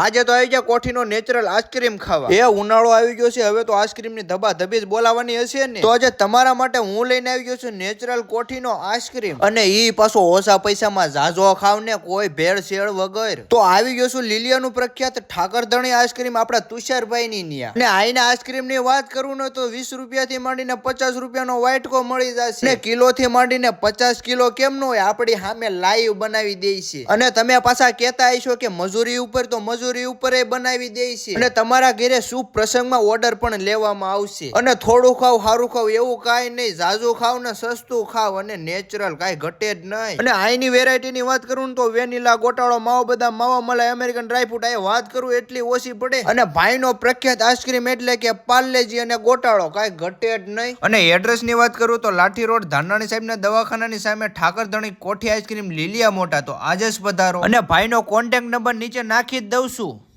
આજે તો આવી ગયા કોઠીનો નેચરલ આઈસ્ક્રીમ ખાવા. એ ઉનાળો આવી ગયો છે હવે તો આઈસ્ક્રીમની ધબા ધબી જ બોલાવાની હશે ને. તો આજે તમારા માટે હું લઈને આવી ગયો છું નેચરલ કોઠીનો આઈસ્ક્રીમ અને ઈ પાછો ઓછા પૈસામાં ઝાઝો ખાવ ને કોઈ ભેળસેળ વગર. તો આવી ગયો છું લીલિયાનું પ્રખ્યાત ઠાકરધણી આઈસ્ક્રીમ આપણા તુષારભાઈ ની ન્યા. અને આઈના આઈસ્ક્રીમની વાત કરું ને તો વીસ રૂપિયાથી માંડીને પચાસ રૂપિયાનો વાઇટકો મળી જશે. ને કિલો થી માંડીને પચાસ કિલો કેમ નો હોય આપણી સામે લાઈવ બનાવી દે છે. અને તમે પાછા કહેતા હશો કે મજૂરી ઉપર તો મજૂરી ઉપર એ બનાવી દે છે. અને તમારા ઘરે શુભ પ્રસંગમાં ઓર્ડર પણ લેવામાં આવશે. અને થોડું ખાવ સારું ખાવ, એવું કાંઈ નહીં. ઝાઝું ખાવ ને સસ્તું ખાવ અને નેચરલ કાંઈ ઘટે જ નહીં. અને આઈની વેરાયટીની વાત કરું તો વેનીલા, ગોટાળો, માવો બધા માવા મલાઈ અમેરિકન ડ્રાયફ્રૂટ આ વાત કરું, એટલી ઓછી પડે. અને ભાઈનો પ્રખ્યાત આઈસ્ક્રીમ એટલે કે પાર્લેજી અને ગોટાળો, કાંઈ ઘટે જ નહીં. અને એડ્રેસની વાત કરું તો લાઠી રોડ ધાનાણી સાહેબના દવાખાનાની સામે ઠાકરધણી કોઠી આઈસ્ક્રીમ લીલિયા મોટા, તો આજે જ પધારો. અને ભાઈનો કોન્ટેક્ટ નંબર નીચે નાખી જ દઉં છું. isso?